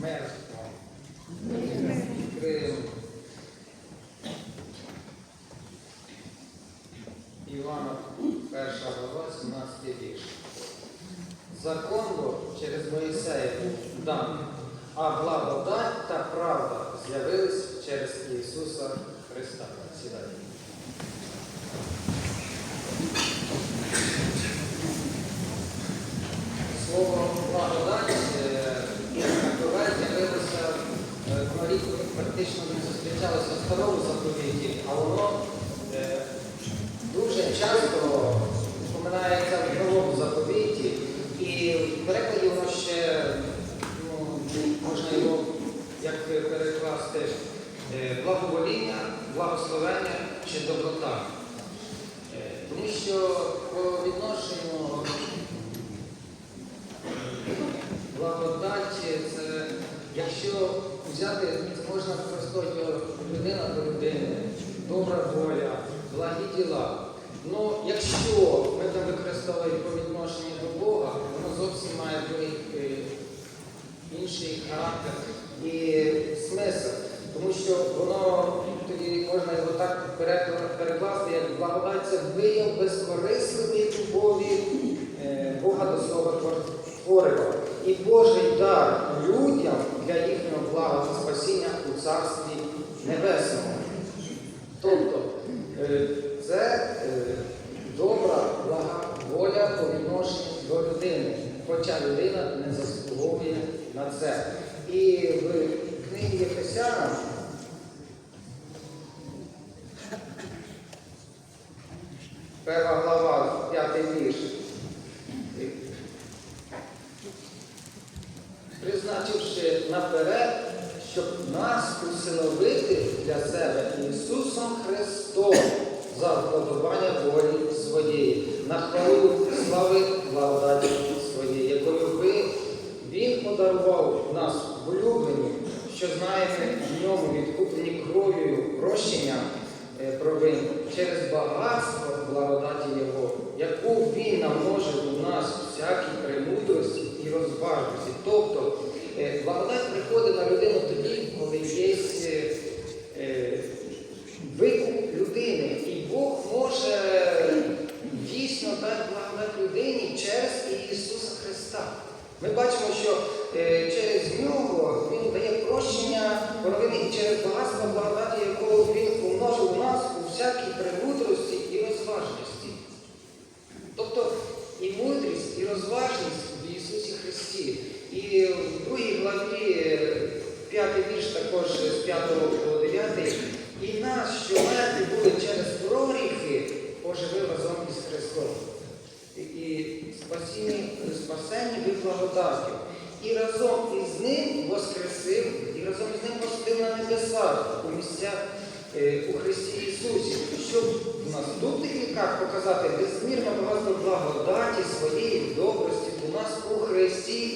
мертво. Відкриємо. Івана, перша глава, 17 вірш. Закон через Моїсея був а благодать та правда з'явились через Ісуса Христа. Сідайте. Слово благодать е, такове з'явилося е, воно рік практично не зустрічалося в старому заповіті, а воно е, дуже часто вспоминається в новому заповіті. І в перекладі воно ще ну, можна його як перекласти е, благовоління, благословення чи доброта. Е, Тому що по відношенню благодаті це, якщо взяти, можна використовувати людина до людини, добра воля, благі діла. Ну, якщо ми там використовуємо по відношенню до Бога, воно зовсім має інший характер і смисл. Тому що воно тоді можна його так перекласти, як благодать це вияв безкорисливої любові е, Бога до свого творива. І Божий дар людям для їхнього блага та спасіння у Царстві Небесному. Тобто е, це е, добра, блага воля по відношенню до людини, хоча людина не заслуговує на це. І в книгі Єфесянам перша глава, п'ятий вірш. Призначивши наперед, щоб нас усиновити для себе Ісусом Христом за вподобання волі своєї, на хвалу слави благодаті своєї, якою ви Він подарував нас улюблені, що знаєте в ньому відкуплені кров'ю прощення е, провин через багатство благодаті Його, яку Він намножив у нас всякій премудрості і розважності. Тобто е, благодать приходить на людину тоді, коли є е, е, викуп людини. І Бог може дійсно дати благодать людині через Ісуса Христа. Ми бачимо, що е, через нього Він дає прощення провини і через багатство благодаті, якого Він умножив у нас у всякій премудрості і розважності. Тобто і мудрість, і розважність в Ісусі Христі. І в другій главі, п'ятий вірш також з 5 по 9, і нас, що мертві були через проріхи, оживив разом із Христом. І- І спасені від благодаттю. І разом із ним воскресив, і разом із ним посадив на небесах у місцях е, у Христі Ісусі, щоб в наступних віках показати безмірно багатство благодаті своєї добрості у нас у Христі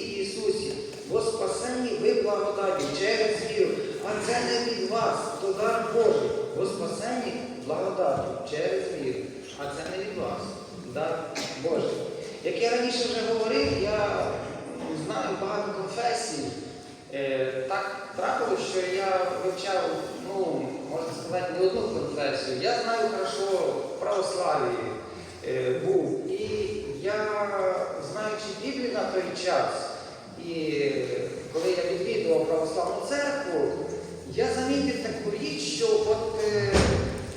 бо спасені ви благодаті через віру, а це не від вас, то дар Божий, бо спасені благодаті через віру, а це не від вас, дар Божий. Як я раніше вже говорив, я знаю багато конфесій. Е, Так трапилось, що я вивчав, ну, можна сказати, не одну конфесію. Я знаю хорошо в православії е, був. І я, знаючи Біблію на той час, і коли я відвідував православну церкву, я замітив таку річ, що от е,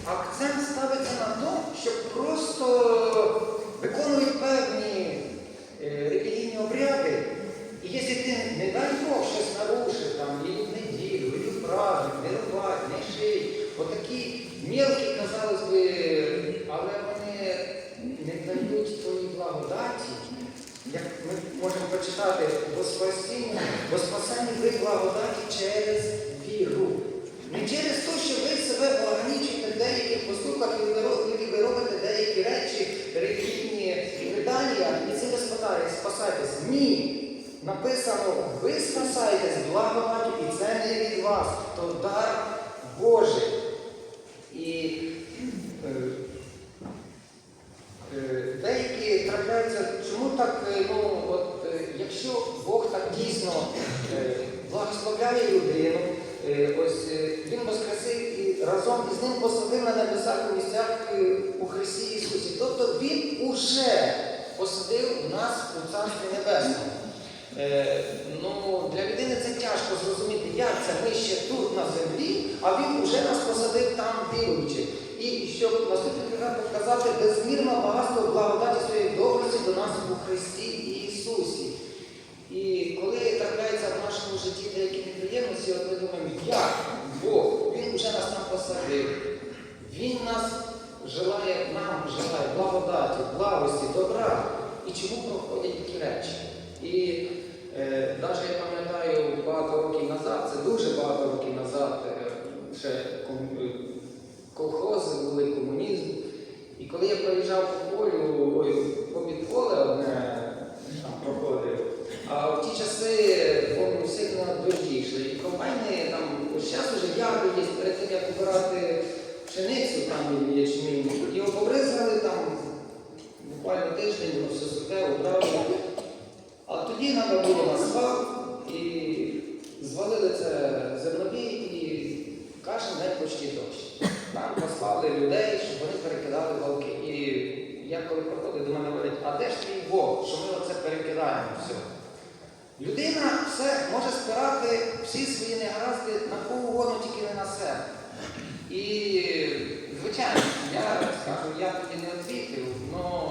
акцент ставиться на тому, щоб просто виконують певні е, релігійні обряди. І якщо ти, не дай Бог, щось нарушив, там, і в неділю, і в праздник, не рубать, не ший, отакі мілкі, казалось би, але вони не дають твоїй благодаті, як ми можемо прочитати, бо спасіння, бо спасені ви благодаті через віру. Не через те, що ви себе ограничуєте в деяких поступках і ви ро- і ви робите деякі речі, релігійні видання, і цим ви спасаєтесь. спасаєтесь. Ні. Написано, ви спасаєтесь благодаттю, і це не від вас, то дар Божий. І е, е, деякі трапляються, чому так, е, ну, от, е, якщо Бог так дійсно е, благословив прославляє людину. Е, Ось е, він воскресив і разом із ним посадив на небесах у місцях е, у Христі Ісусі. Тобто Він уже посадив нас у Царстві Небесному. Е, ну, для людини це тяжко зрозуміти, як це ми ще тут на землі, а він вже нас посадив там віруючи. І щоб наступний приклад показати безмірне багатство благодаті своєї добрості до нас у Христі Ісусі. І коли трапляються в нашому житті деякі неприємності, от ми думаємо, як Бог, Він вже нас там посадив. Він нас желає, нам желає благодаті, благості, добра. І чому проходять такі речі? І навіть я пам'ятаю багато років назад, це дуже багато років назад, е, ще е, колхози були, комунізм. І коли я проїжджав по полю, ой, попід поле одне проходив, а в ті часи, сильно дощі йшли. І комбайни там, ось зараз вже яри є, перед тим, як убирати пшеницю там ячмінь, його побризгали там буквально тиждень, воно все сухе, убрали. Тоді треба було на і звалили це зернові і кожен день почти дощ. Нам послали людей, щоб вони перекидали валки. І я коли проходив, до мене говорять, а де ж твій Бог, що ми оце перекидаємо все? Людина все може спирати всі свої негаразди на кого угодно, тільки не на себе. І, звичайно, я скажу, я тоді не відвітив, але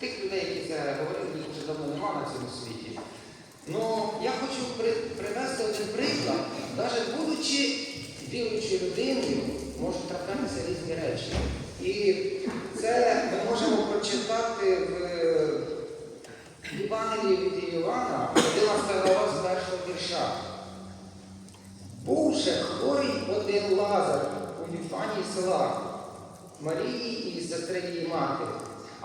тих людей, які це говорили, давно нема на цьому світі. Ну, я хочу при- привести один приклад, навіть будучи віруючою людиною, можуть траплятися різні речі. І це ми можемо прочитати в Євангелії від Іоанна, 11 глава з першого вірша. Був же хворий один Лазар у Віфанії села Марії і сестри її матері.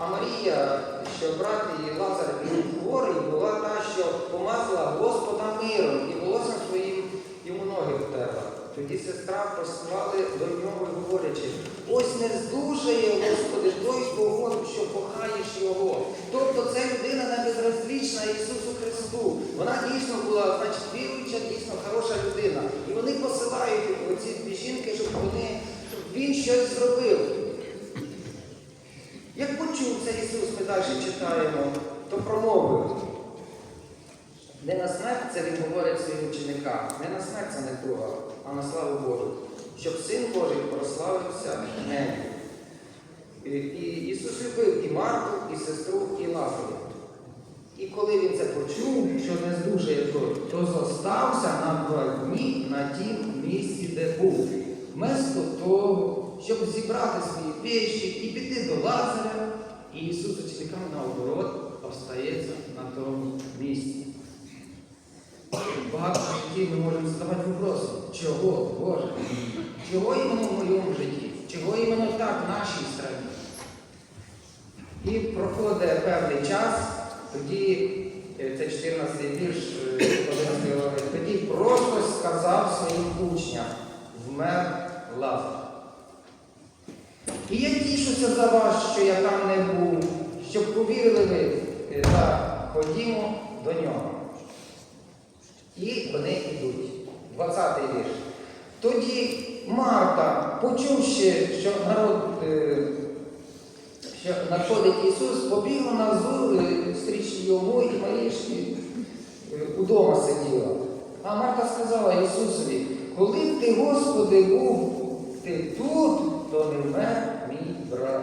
А Марія, що брат її Лазар він хворий, була та, що помазала Господа миром і волоссям своїм йому ноги втерла. Тоді сестра послали до нього, говорячи, ось не здужає, Господи, той кого, що кохаєш його. Тобто це людина не безразлічна Ісусу Христу. Вона дійсно була, значить, віруюча, дійсно хороша людина. І вони посилають оці дві жінки, щоб вони, щоб він щось зробив. Як почув це Ісус, ми далі читаємо, то промовив. Не на смерть це він говорить своїм ученикам, не на смерть це не друга, а на славу Божу, щоб Син Божий прославився нею. І, і Ісус любив і Марку, і сестру, і Лазаря. І коли він це почув, що не здужає той, то зостався на два дні на тім місці, де був. Вместо того, щоб зібрати свої піші і піти до Лазаря, і Ісус ученикам наоборот остається на тому місці. Багато в житті ми можемо задавати вопроси, чого, Боже? Чого іменно в моєму житті? Чого іменно так в нашій страні? І проходить певний час, тоді, е, це 14 вірш, е, 11 тоді просто сказав своїм учням, вмер Лазар. І я тішуся за вас, що я там не був, щоб повірили ви, е, так, ходімо до нього. І вони йдуть. 20 вірш. Тоді Марта, почувши, що народ, е, що надходить Ісус, побігла на взор стріч йому і е, удома сиділа. А Марта сказала Ісусові, коли б ти, Господи, був ти тут, то не мій брат.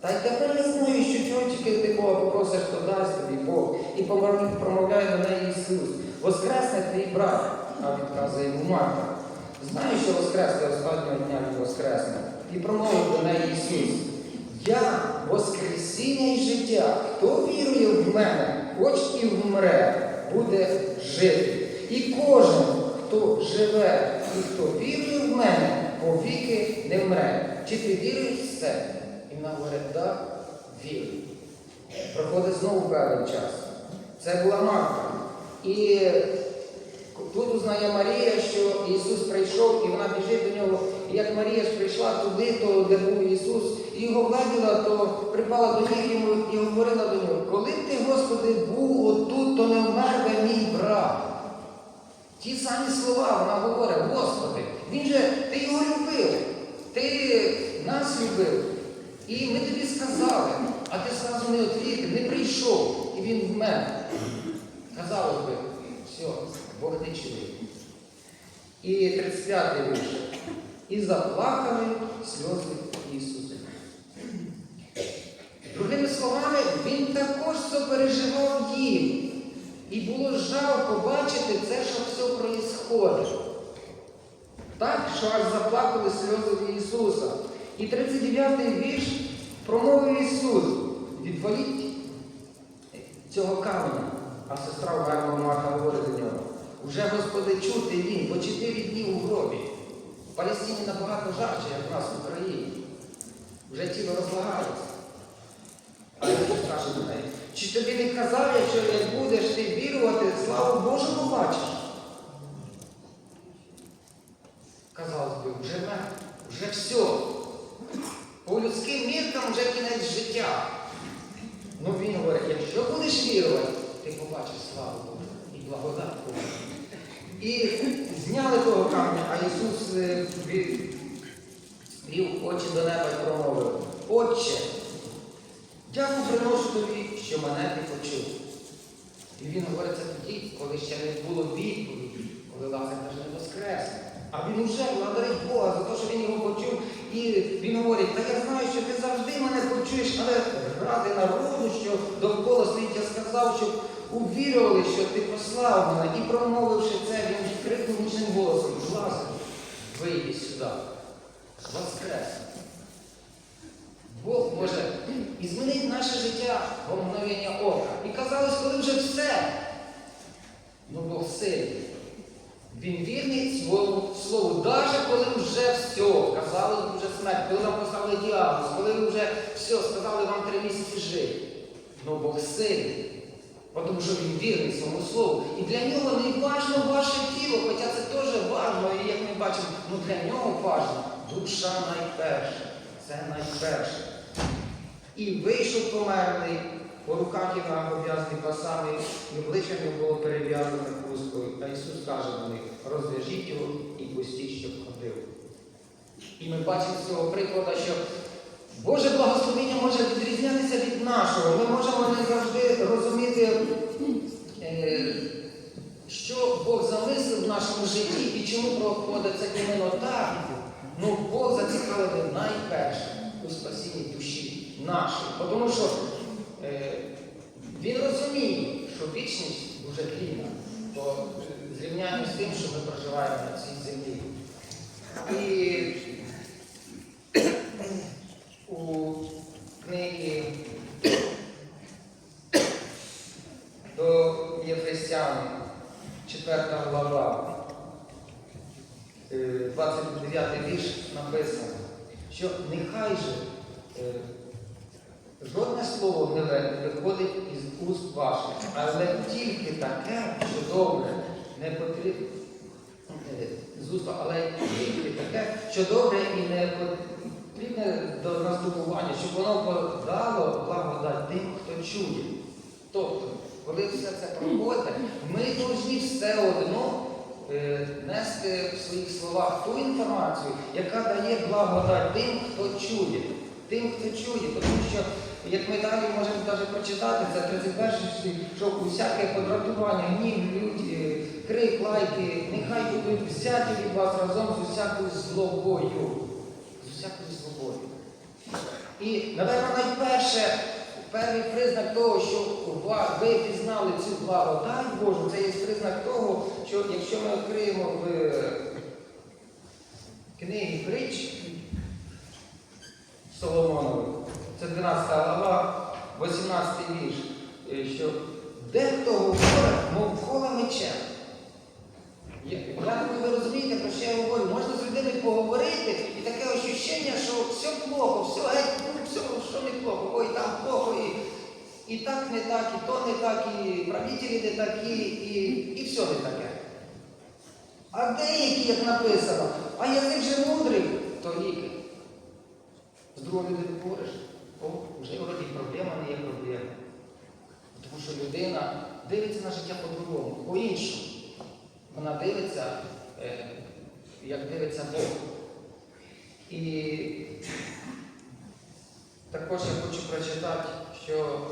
Та й тепер я знаю, що чого тільки ти Бога попросиш, то дасть тобі Бог. І промовляє до неї Ісус. Воскресне твій брат, а відказує йому Марта. Знаю, що воскресне останнього дня воскресне. І промовив до неї Ісус. Я Воскресіння і життя. Хто вірує в мене, хоч і вмре, буде жити. І кожен, хто живе і хто вірує в мене, повіки не вмре. Чи ти віруєш в це? І вона говорить, так, вірю. Проходить знову певний час. Це була Марта. І тут узнає Марія, що Ісус прийшов і вона біжить до нього. І як Марія ж прийшла туди, то де був Ісус, і його гладила, то припала до йому і говорила до нього, коли ти, Господи, був отут, то не вмер би мій брат. Ті самі слова вона говорить, Господи, він же, ти його любив, ти нас любив. І ми тобі сказали, а ти зразу не відвідав, не прийшов, і він вмер. Казалось би, все, Бог не чує. І 35-й вірш. І заплакали сльози Ісуса. Другими словами, він також сопереживав їм. І було жалко бачити це, що все проїсходить. Так, що аж заплакали сльози Ісуса. І 39-й вірш промовив Ісус. Відваліть цього каменя. А сестра Угарна Марта говорить до нього. Уже, Господи, чути він, бо чотири дні у гробі. В Палестині набагато жарче, як в нас в Україні. Вже тіло розлагається. А Ісус каже до неї, чи тобі не казав, якщо як будеш ти вірувати, славу Божу побачиш? Казалось би, вже вже все. По людським міркам вже кінець життя. Ну він говорить, якщо будеш вірувати, ти побачиш славу Божу і благодать Божу. І зняли того камня, а Ісус е, вів очі до неба і промовив, Отче, дяку приношу тобі, що мене ти почув. І він говорить це тоді, коли ще не було відповіді, коли Лазар теж не воскрес. А він уже благодарить Бога за те, що він його почув. І він говорить, та я знаю, що ти завжди мене почуєш, але ради народу, що довкола стоїть, я сказав, щоб увірювали, що ти послав мене. І промовивши це, він крикнув гучним голосом, Лазар, вийди сюди. Воскрес. Бог може і змінити наше життя в мгновення ока. І казалось, коли вже все. Ну Бог сильний. Він вірний своєму слову, навіть коли вже все, казали вже смерть, коли нам поставили діагноз, коли вже все, сказали вам три місяці жити. Ну Бог сильний. Тому що він вірний своєму слову. І для нього не важно ваше тіло, хоча це теж важливо, і як ми бачимо, ну для нього важно душа найперша. Це найперше. І вийшов померлий, по руках і ногах обв'язаний пасами, і обличчя його було перев'язане хусткою. Та Ісус каже до них, розв'яжіть його і пустіть, щоб ходив. І ми бачимо з цього прикладу, що Боже благословення може відрізнятися від нашого. Ми можемо не завжди розуміти, е, що Бог замислив в нашому житті і чому проходить це іменно так. Ну, Бог зацікавлений найперше у спасінні душі нашої. Тому що е, Він розуміє, що вічність дуже длінна по зрівнянню з тим, що ми проживаємо на цій землі. І у книгі до Єфесян, 4 глава, е, 29 вірш написано, що нехай же е, жодне слово не ви- виходить із уст ваших, але тільки таке, що добре, не потрібно. З уст, але тільки таке, що добре і не потрібне до наздобування, щоб воно подало благодать тим, хто чує. Тобто, коли все це проходить, ми повинні все одно е, нести в своїх словах ту інформацію, яка дає благодать тим, хто чує. Тим, хто чує, тому що, як ми далі можемо навіть прочитати, це 31 стих, що усяке подратування, гнів, лють, е, крик, лайки, нехай будуть взяті від вас разом з усякою злобою. З усякою злобою. І, напевно, найперше, перший признак того, що ви пізнали цю благодать Божу, це є признак того, що якщо ми відкриємо в книгі притч Соломонові, це 12 глава, 18 вірш, е, що дехто говорить, мов кола мечем. Думаю, ви розумієте, про що я говорю. Можна з людиною поговорити і таке ощущення, що все плохо, все, геть, ну, все, що не плохо, ой, там плохо, і, і так не так, і то не так, і правителі не такі, і, і все не таке. А деякі, як написано, а язик же мудрий, то ліки. З другою людиною говориш, о, вже вроді проблема не є проблема. Тому що людина дивиться на життя по-другому, по-іншому. вона дивиться, е, як дивиться Бог. І також я хочу прочитати, що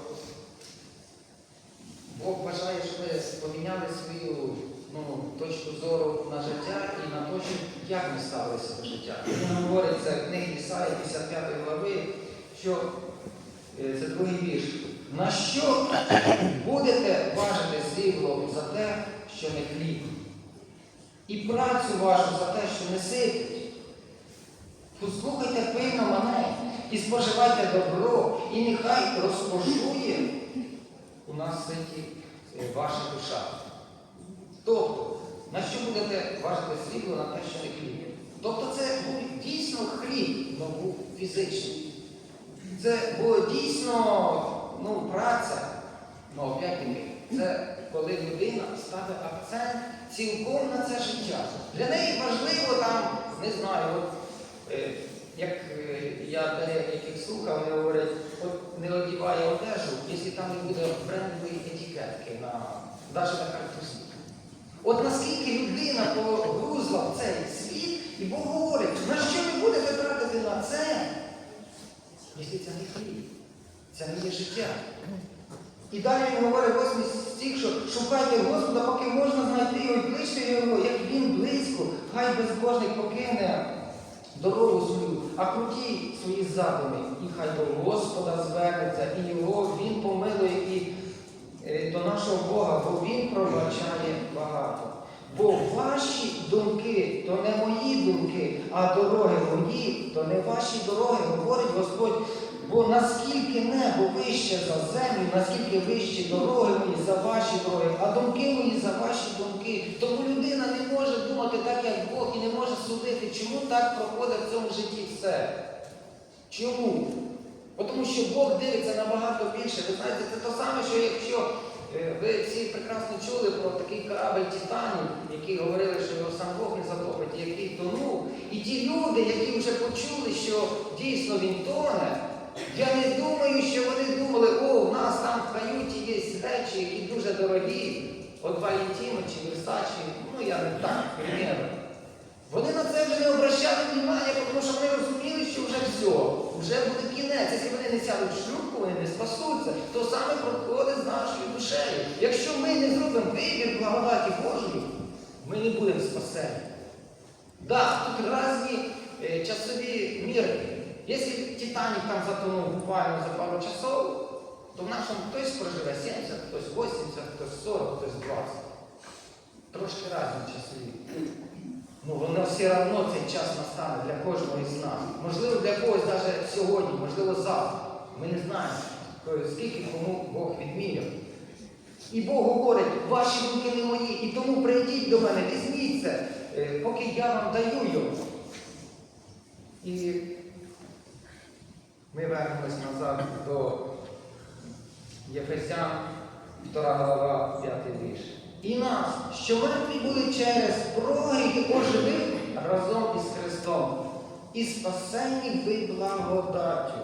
Бог бажає, щоб ми поміняли свою ну, точку зору на життя і на те, як ми ставилися до життя. Він говорить це в книгі Ісаї 55 глави, що е, це другий вірш. На що будете важити срібло за те, що не хліб? І працю вашу за те, що не ситить? Послухайте пильно мене і споживайте добро, і нехай розкошує у нас ситі е, ваша душа. Тобто, на що будете важити срібло на те, що не хліб? Тобто це був дійсно хліб, але був фізичний. Це було дійсно ну, праця, ну опять-таки, це коли людина ставить акцент цілком на це життя. Для неї важливо там, не знаю, от, е, як е, я деяких слухав, вони говорять, от не одіває одежу, якщо там не буде брендової етикетки на навіть на картузі. От наскільки людина погрузла в цей світ, і Бог говорить, на що ви будете тратити на це, якщо це не хліб, це не є життя. І далі він говорить восьмий стих, що шукайте Господа, поки можна знайти його і ближче його, як він близько, хай безбожний покине дорогу свою, а круті свої задуми, і хай до Господа звернеться, і його він помилує і е, до нашого Бога, бо він пробачає багато. Бо ваші думки то не мої думки, а дороги мої, то не ваші дороги, говорить Господь. Бо наскільки небо вище за землю, наскільки вищі дороги мої за ваші дороги, а думки мої за ваші думки. Тому людина не може думати так, як Бог, і не може судити, чому так проходить в цьому житті все. Чому? Тому що Бог дивиться набагато більше. Ви знаєте, це те саме, що якщо ви всі прекрасно чули про такий корабель Титанів, які говорили, що його сам Бог не затопить, який тонув. І ті люди, які вже почули, що дійсно він тоне, я не думаю, що вони думали, о, в нас там в каюті є речі, які дуже дорогі, от Валентіно чи Версачі, ну я не так, примірно. Вони на це вже не обращали внимання, тому що вони розуміли, що вже все, вже буде кінець. Якщо вони не сядуть в шлюбку, вони не спасуться. То саме проходить з нашою душею. Якщо ми не зробимо вибір благодаті Божої, ми не будемо спасені. Так, тут різні е, часові міри. Якщо Титанік там затонув буквально за пару часов, то в нашому хтось проживе 70, хтось 80, хтось 40, хтось 20. Трошки різні часові. Все одно цей час настане для кожного із нас. Можливо, для когось навіть сьогодні, можливо, завтра. Ми не знаємо, скільки кому Бог відміряв. І Бог говорить, ваші думки не мої, і тому прийдіть до мене, візьміть це, е, поки я вам даю його. І ми вернемось назад до Єфесян, 2 глава, 5 вірш. І нас, що мертві були через прогріх оживив разом із Христом, і спасені ви благодаттю.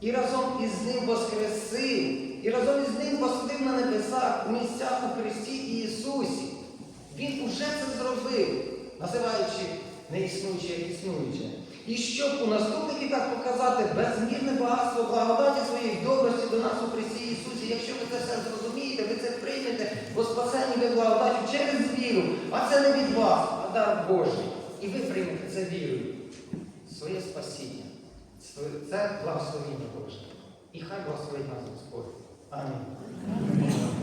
І разом із Ним воскресив, і разом із Ним посадив на небесах у місцях у Христі Ісусі. Він уже це зробив, називаючи неіснуюче існуюче. І щоб у наступних віках показати безмірне багатство благодаті своєї добрості до нас у Христі Ісусі. Якщо ви це все зрозумієте, ви це приймете, бо спасені ви благодаті через віру, а це не від вас, а дар Божий. І ви приймете це вірою. Своє спасіння. Це благословіння Боже. І хай благословить нас Господь. Амінь.